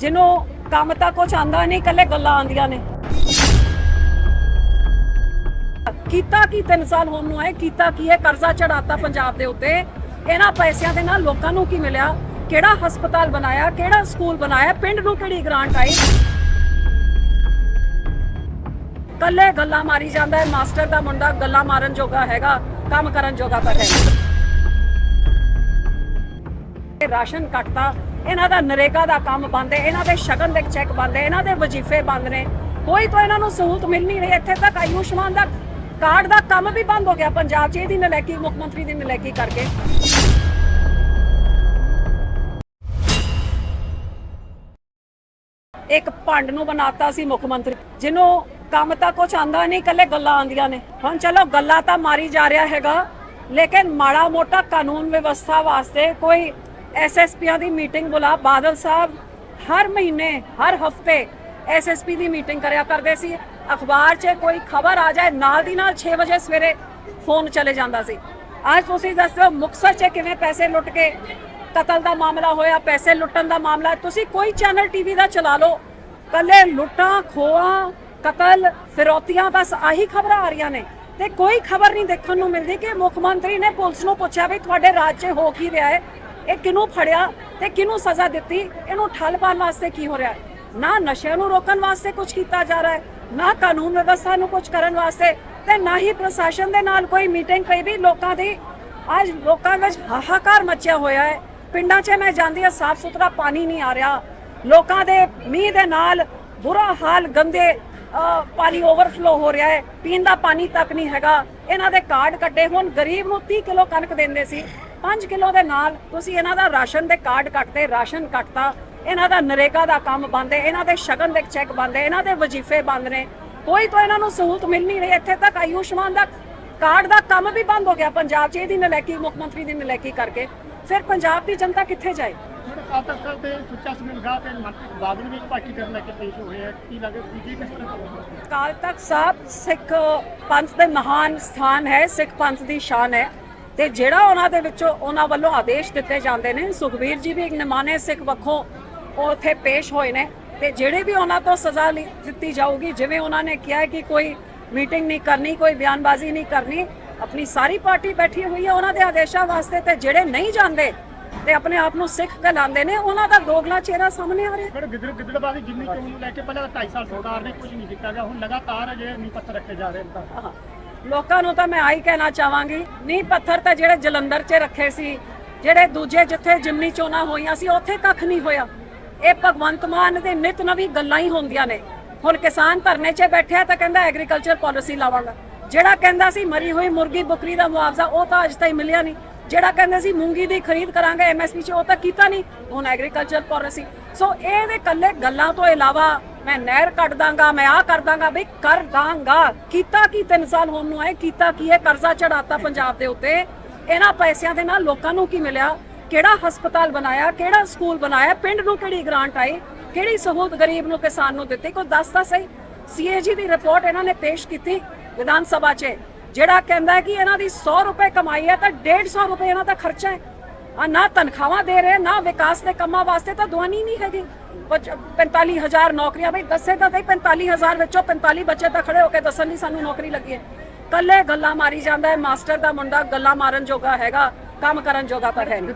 ਜਿਹਨੂੰ ਕੰਮ ਤਾਂ ਕੁਝ ਆਂਦਾ ਨਹੀਂ ਕੱਲੇ ਗੱਲਾਂ ਆਂਦੀਆਂ ਨੇ। ਕੀਤਾ ਕੀ 3 ਸਾਲ ਹੋਣ ਨੂੰ ਆਏ, ਕੀਤਾ ਕੀ ਹੈ ਕਰਜ਼ਾ ਚੜਾਤਾ ਪੰਜਾਬ ਦੇ ਉੱਤੇ? ਇਹਨਾਂ ਪੈਸਿਆਂ ਦੇ ਨਾਲ ਲੋਕਾਂ ਨੂੰ ਕੀ ਮਿਲਿਆ? ਕਿਹੜਾ ਹਸਪਤਾਲ ਬਣਾਇਆ, ਕਿਹੜਾ ਸਕੂਲ ਬਣਾਇਆ, ਪਿੰਡ ਨੂੰ ਕਿਹੜੀ ਗ੍ਰਾਂਟ ਆਈ? ਕੱਲੇ ਗੱਲਾਂ ਮਾਰੀ ਜਾਂਦਾ ਹੈ, ਮਾਸਟਰ ਦਾ ਮੁੰਡਾ ਗੱਲਾਂ ਮਾਰਨ ਜੋਗਾ ਹੈਗਾ, ਕੰਮ ਕਰਨ ਜੋਗਾ ਤਾਂ ਹੈ। ਰਾਸ਼ਨ ਕੱਟਤਾ ਇਹਨਾਂ ਦਾ ਨਰੇਗਾ ਦਾ ਕੰਮ ਬੰਦ ਹੈ, ਇਹਨਾਂ ਦੇ ਸ਼ਗਨ ਦੇ ਚੈੱਕ ਬੰਦ ਹੈ, ਇਹਨਾਂ ਦੇ ਵਜ਼ੀਫੇ ਬੰਦ ਨੇ। ਕੋਈ ਤਾਂ ਇਹਨਾਂ ਨੂੰ ਸਹੂਲਤ ਮਿਲ ਨਹੀਂ ਰਹੀ, ਇੱਥੇ ਤੱਕ ਆਯੁਸ਼ਮਾਨ ਦਾ ਕਾਰਡ ਦਾ ਕੰਮ ਵੀ ਬੰਦ ਹੋ ਗਿਆ, ਪੰਜਾਬ 'ਚ ਇਹਦੀ ਨਲੈਕੀ, ਮੁੱਖ ਮੰਤਰੀ ਦੀ ਨਲੈਕੀ ਕਰਕੇ। ਇੱਕ ਭੰਡ ਨੂੰ ਬਣਾਤਾ ਸੀ ਮੁੱਖ ਮੰਤਰੀ, ਜਿਹਨੂੰ ਕੰਮ ਤਾਂ ਕੁਝ ਆਂਦਾ ਨਹੀਂ ਕੱਲੇ ਗੱਲਾਂ ਆਂਦੀਆਂ ਨੇ। ਹੁਣ ਚਲੋ ਗੱਲਾਂ ਤਾਂ ਮਾਰੀ ਜਾ ਰਿਹਾ ਹੈਗਾ, ਲੇਕਿਨ ਮਾੜਾ ਮੋਟਾ ਕਾਨੂੰਨ ਵਿਵਸਥਾ ਵਾਸਤੇ ਕੋਈ ਐਸਐਸਪੀਆਂ ਦੀ ਮੀਟਿੰਗ ਬੁਲਾ ਬਾਦਲ ਸਾਹਿਬ ਹਰ ਮਹੀਨੇ, ਹਰ ਹਫ਼ਤੇ ਐਸਐਸਪੀ ਦੀ ਮੀਟਿੰਗ ਕਰਿਆ ਕਰਦੇ ਸੀ। ਅਖਬਾਰ 'ਚ ਕੋਈ ਖਬਰ ਆ ਜਾਏ, ਨਾਲ ਦੀ ਨਾਲ 6 ਵਜੇ ਸਵੇਰੇ ਫੋਨ ਚਲੇ ਜਾਂਦਾ ਸੀ। ਅੱਜ ਤੁਸੀਂ ਦੱਸੋ, ਮੁਕਤਸਰ 'ਚ ਕਿਵੇਂ ਪੈਸੇ ਲੁੱਟ ਕੇ ਕਤਲ ਦਾ ਮਾਮਲਾ ਹੋਇਆ, ਪੈਸੇ ਲੁੱਟਣ ਦਾ ਮਾਮਲਾ? ਤੁਸੀਂ ਕੋਈ ਚੈਨਲ ਟੀਵੀ ਦਾ ਚਲਾ ਲਓ। ਕੱਲੇ ਲੁੱਟਾਂ ਖੋਆਂ ਕਤਲ, ਫਿਰੌਤੀਆਂ, ਬਸ ਆਹੀ ਖਬਰਾਂ ਆ ਰਹੀਆਂ ਨੇ। ਤੇ ਕੋਈ ਖਬਰ ਨਹੀਂ ਦੇਖਣ ਨੂੰ ਮਿਲਦੀ ਕਿ ਮੁੱਖ ਮੰਤਰੀ ਨੇ ਪੁਲਿਸ ਨੂੰ ਪੁੱਛਿਆ ਵੀ ਤੁਹਾਡੇ ਰਾਜ 'ਚ ਹੋ ਕੀ ਰਿਹਾ ਹੈ। ਇਹ ਕਿਹਨੂੰ ਫੜਿਆ ਤੇ ਕਿਹਨੂੰ ਸਜ਼ਾ ਦਿੱਤੀ? ਇਹਨੂੰ ਠੱਲ ਪਾਉਣ ਵਾਸਤੇ ਕੀ ਹੋ ਰਿਹਾ ਨਾ ਨਸ਼ਿਆਂ ਨੂੰ ਰੋਕਣ ਵਾਸਤੇ ਕੁਝ ਕੀਤਾ ਜਾ ਰਿਹਾ ਹੈ, ਨਾ ਕਾਨੂੰਨ ਵਿਵਸਥਾ ਨੂੰ ਕੁਝ ਕਰਨ ਵਾਸਤੇ ਤੇ ਨਾ ਹੀ ਪ੍ਰਸ਼ਾਸਨ ਦੇ ਨਾਲ ਕੋਈ ਮੀਟਿੰਗ ਪਈ ਵੀ ਲੋਕਾਂ ਦੀ ਅੱਜ ਲੋਕਾਂ ਵਿੱਚ ਹਾਹਾਕਾਰ ਮਚਿਆ ਹੋਇਆ ਹੈ। ਪਿੰਡਾਂ 'ਚ ਮੈਂ ਜਾਂਦੀ ਹਾਂ ਸਾਫ਼ ਸੁਥਰਾ ਪਾਣੀ ਨਹੀਂ ਆ ਰਿਹਾ। ਲੋਕਾਂ ਦੇ ਮੀਂਹ ਦੇ ਨਾਲ ਬੁਰਾ ਹਾਲ, ਗੰਦੇ ਪਾਣੀ ਓਵਰਫਲੋ ਹੋ ਰਿਹਾ ਹੈ। ਪੀਣ ਦਾ ਪਾਣੀ ਤੱਕ ਨਹੀਂ ਹੈਗਾ। ਇਹਨਾਂ ਦੇ ਕਾਰਡ ਕੱਟੇ ਹੁਣ ਗਰੀਬ ਨੂੰ 30 ਕਿਲੋ ਕਣਕ ਦਿੰਦੇ ਸੀ। 5 ਕਿਲੋ ਦੇ ਨਾਲ ਤੁਸੀਂ ਇਹਨਾਂ ਦਾ ਰਾਸ਼ਨ ਦੇ ਕਾਰਡ ਕੱਟਦੇ, ਰਾਸ਼ਨ ਕੱਟਤਾ। ਇਹਨਾਂ ਦਾ ਨਰੇਗਾ ਦਾ ਕੰਮ ਬੰਦ ਹੈ। ਇਹਨਾਂ ਦੇ ਸ਼ਗਨ ਦੇ ਚੈੱਕ ਬੰਦ ਹੈ। ਇਹਨਾਂ ਦੇ ਵਜ਼ੀਫੇ ਬੰਦ ਨੇ। ਕੋਈ ਤਾਂ ਇਹਨਾਂ ਨੂੰ ਸਹੂਲਤ ਮਿਲ ਨਹੀਂ ਰਹੀ। ਇੱਥੇ ਤੱਕ ਆਯੁਸ਼ਮਾਨ ਦਾ ਕਾਰਡ ਦਾ ਕੰਮ ਵੀ ਬੰਦ ਹੋ ਗਿਆ। ਪੰਜਾਬ 'ਚ ਇਹਦੀ ਨਲੈਕੀ, ਮੁੱਖ ਮੰਤਰੀ ਦੀ ਨਲੈਕੀ ਕਰਕੇ। ਫਿਰ ਪੰਜਾਬ ਦੀ ਜਨਤਾ ਕਿੱਥੇ ਜਾਏ? ਜਿਹੜੇ ਕਾਲ ਦੇ ਸੁੱਚਾ ਸਮਿਲ ਤੇ ਮਨਪ੍ਰੀਤ ਬਾਦਲ ਵੀ ਪਾਰਟੀ ਕਰਨ ਲੈ ਕੇ ਪੇਸ਼ ਹੋਏ ਆ। ਕੀ ਲੱਗੇ ਬੀਜੇਪੀ ਕਿਸ ਤਰ੍ਹਾਂ ਕਰੇਗੀ? ਅਕਾਲ ਸਾਹਿਬ, ਸਿੱਖ ਪੰਥ ਦੇ ਮਹਾਨ ਸਥਾਨ ਹੈ, ਸਿੱਖ ਪੰਥ ਦੀ ਸ਼ਾਨ ਹੈ। ਤੇ ਜਿਹੜਾ ਉਹਨਾਂ ਦੇ ਵਿੱਚੋਂ ਉਹਨਾਂ ਵੱਲੋਂ ਆਦੇਸ਼ ਦਿੱਤੇ ਜਾਂਦੇ ਨੇ, ਸੁਖਬੀਰ ਜੀ ਵੀ ਇੱਕ ਨਿਮਾਣੇ ਸਿੱਖ ਵੱਖੋਂ ਉਹ ਪੇਸ਼ ਹੋਏ ਨੇ। ਤੇ ਜਿਹੜੇ ਵੀ ਉਹਨਾਂ ਤੋਂ ਸਜ਼ਾ ਲਈ- ਦਿੱਤੀ ਜਾਊਗੀ, ਜਿਵੇਂ ਉਹਨਾਂ ਨੇ ਕਿਹਾ ਕਿ ਕੋਈ ਮੀਟਿੰਗ ਨਹੀਂ ਕਰਨੀ, ਕੋਈ ਬਿਆਨਬਾਜ਼ੀ ਨਹੀਂ ਕਰਨੀ, ਆਪਣੀ ਸਾਰੀ ਪਾਰਟੀ ਬੈਠੀ ਹੋਈ ਹੈ ਉਹਨਾਂ ਦੇ ਆਦੇਸ਼ਾਂ ਵਾਸਤੇ ਤੇ ਜਿਹੜੇ ਨਹੀਂ ਜਾਂਦੇ ਤੇ ਆਪਣੇ ਆਪ ਨੂੰ ਸਿੱਖ ਕਹਿਲਾਉਂਦੇ ਨੇ ਉਹਨਾਂ ਦਾ ਦੋਗਲਾ ਚਿਹਰਾ ਸਾਹਮਣੇ ਆ ਰਿਹਾ। ਗਿੱਦੜ ਗਿੱਦੜਬਾਦੀ ਜਿੰਨੀ ਚੋਣ ਨੂੰ ਲੈ ਕੇ ਪਹਿਲਾਂ 2.5 ਸਾਲ ਸਰਕਾਰ ਨੇ ਕੁਝ ਨਹੀਂ ਕੀਤਾ ਗਿਆ ਹੁਣ ਲਗਾਤਾਰ ਜਿਹੜੇ ਨੀ ਪੱਥਰ ਰੱਖੇ ਜਾ ਰਹੇ ਨੇ। ਲੋਕਾਂ ਨੂੰ ਤਾਂ ਮੈਂ ਆਹੀ ਕਹਿਣਾ ਚਾਹਾਂਗੀ ਨੀ ਪੱਥਰ ਤਾਂ ਜਿਹੜੇ ਜਲੰਧਰ 'ਚ ਰੱਖੇ ਸੀ ਜਿਹੜੇ ਦੂਜੇ ਜਿੱਥੇ ਜਿਮਨੀ ਚੋਣਾਂ ਹੋਈਆਂ ਸੀ ਉੱਥੇ ਕੱਖ ਨਹੀਂ ਹੋਇਆ। ਇਹ ਭਗਵੰਤ ਮਾਨ ਦੇ ਨਿਤ ਨਵੀਂ ਗੱਲਾਂ ਹੀ ਹੁੰਦੀਆਂ ਨੇ। ਹੁਣ ਕਿਸਾਨ ਧਰਨੇ 'ਚ ਬੈਠਿਆ ਤਾਂ ਕਹਿੰਦਾ ਐਗਰੀਕਲਚਰ ਪਾਲਿਸੀ ਲਾਵਾਂਗਾ। ਜਿਹੜਾ ਕਹਿੰਦਾ ਸੀ ਮਰੀ ਹੋਈ ਮੁਰਗੀ ਬੱਕਰੀ ਦਾ ਮੁਆਵਜ਼ਾ ਉਹ ਤਾਂ ਅਜ ਤਾਈਂ ਮਿਲਿਆ ਨਹੀਂ। ਜਿਹੜਾ ਕਹਿੰਦੇ ਸੀ ਮੂੰਗੀ ਦੀ ਖਰੀਦ ਕਰਾਂਗੇ ਐਮਐਸਪੀ 'ਚ, ਉਹ ਤਾਂ ਕੀਤਾ ਨਹੀਂ। ਹੁਣ ਐਗਰੀਕਲਚਰ ਪਾਲਿਸੀ ਸੋ ਇਹਦੇ ਕੱਲੇ ਗੱਲਾਂ ਤੋਂ ਇਲਾਵਾ ਮੈਂ ਨਹਿਰ ਕੱਢ ਦਾਂਗਾ, ਮੈਂ ਆ ਕਰ ਦਾਂਗਾ ਵੀ ਕਰ ਦਾਂਗਾ। ਕੀਤਾ ਕੀ 3 ਸਾਲ ਹੋਣ ਨੂੰ ਆਏ, ਕੀਤਾ ਕੀ ਹੈ ਕਰਜ਼ਾ ਚੜਾਤਾ ਪੰਜਾਬ ਦੇ ਉੱਤੇ। ਇਹਨਾਂ ਪੈਸਿਆਂ ਦੇ ਨਾਲ ਲੋਕਾਂ ਨੂੰ ਕੀ ਮਿਲਿਆ? ਕਿਹੜਾ ਹਸਪਤਾਲ ਬਣਾਇਆ, ਕਿਹੜਾ ਸਕੂਲ ਬਣਾਇਆ, ਪਿੰਡ ਨੂੰ ਕਿਹੜੀ ਗ੍ਰਾਂਟ ਆਈ, ਕਿਹੜੀ ਸਹੂਲਤ ਗਰੀਬ ਨੂੰ, ਕਿਸਾਨ ਨੂੰ ਦਿੱਤੀ, ਕੋਈ ਦੱਸਦਾ ਸਹੀ? ਸੀਏਜੀ ਦੀ ਰਿਪੋਰਟ ਇਹਨਾਂ ਨੇ ਪੇਸ਼ ਕੀਤੀ ਵਿਧਾਨ ਸਭਾ 'ਚ। ਜਿਹੜਾ ਕਹਿੰਦਾ ਕਿ ਇਹਨਾਂ ਦੀ 100 ਰੁਪਏ ਕਮਾਈ ਹੈ ਤਾਂ 150 ਰੁਪਏ ਇਹਨਾਂ ਦਾ ਖਰਚਾ ਹੈ। ਆ ਨਾ ਤਨਖਾਹਾਂ ਦੇ ਰਹੇ, ਨਾ ਵਿਕਾਸ ਦੇ ਕੰਮਾਂ ਵਾਸਤੇ ਤਾਂ ਦੁਆਨੀ ਨਹੀਂ ਹੈਗੀ। 45000 ਨੌਕਰੀਆਂ, ਬਈ ਦੱਸੇ ਤਾਂ ਸਹੀ 45000 ਵਿੱਚੋਂ 45 ਬੱਚੇ ਤਾਂ ਖੜੇ ਹੋ ਕੇ ਦੱਸਣ ਨਹੀਂ ਸਾਨੂੰ ਨੌਕਰੀ ਲੱਗੀ ਹੈ। ਕੱਲੇ ਗੱਲਾਂ ਮਾਰੀ ਜਾਂਦਾ ਹੈ, ਮਾਸਟਰ ਦਾ ਮੁੰਡਾ ਗੱਲਾਂ ਮਾਰਨ ਜੋਗਾ ਹੈਗਾ, ਕੰਮ ਕਰਨ ਜੋਗਾ ਤਾਂ ਹੈ ਨਹੀਂ।